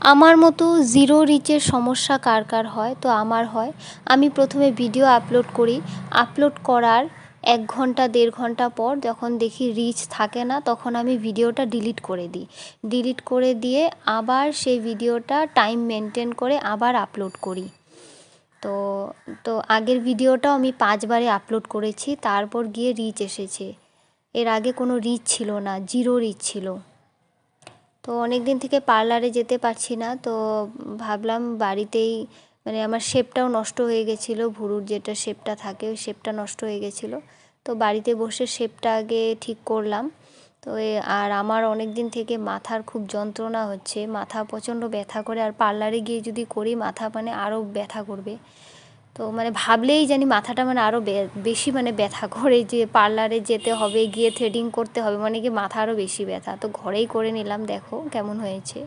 আমার মতো জিরো রিচের সমস্যা কার কার হয়? তো আমার হয়। আমি প্রথমে ভিডিও আপলোড করি। আপলোড করার এক ঘণ্টা, দেড় ঘণ্টা পর যখন দেখি রিচ থাকে না, তখন আমি ভিডিওটা ডিলিট করে দিই। ডিলিট করে দিয়ে আবার সেই ভিডিওটা টাইম মেনটেন করে আবার আপলোড করি। তো তো আগের ভিডিওটাও আমি পাঁচবারে আপলোড করেছি। তারপর গিয়ে রিচ এসেছে। এর আগে কোনো রিচ ছিল না জিরো রিচ ছিল। তো অনেক দিন থেকে পার্লারে যেতে পারছি না, তো ভাবলাম বাড়িতেই মানে আমার শেপটাও নষ্ট হয়ে গেছিল, ভুরুর যেটা শেপটা থাকে ওই শেপটা নষ্ট হয়ে গেছিল। তো বাড়িতে বসে শেপটা আগে ঠিক করলাম। তো আর আমার অনেক দিন থেকে মাথার খুব যন্ত্রণা হচ্ছে, মাথা প্রচণ্ড ব্যথা করে, আর পার্লারে গিয়ে যদি করি মাথা মানে আরও ব্যথা করবে। তো মানে ভাবলেই জানি মাথাটা মানে আরও বেশি মানে ব্যথা করে যে পার্লারে যেতে হবে, গিয়ে থ্রেডিং করতে হবে মানে কি মাথা আরও বেশি ব্যথা। তো ঘরেই করে নিলাম, দেখো কেমন হয়েছে।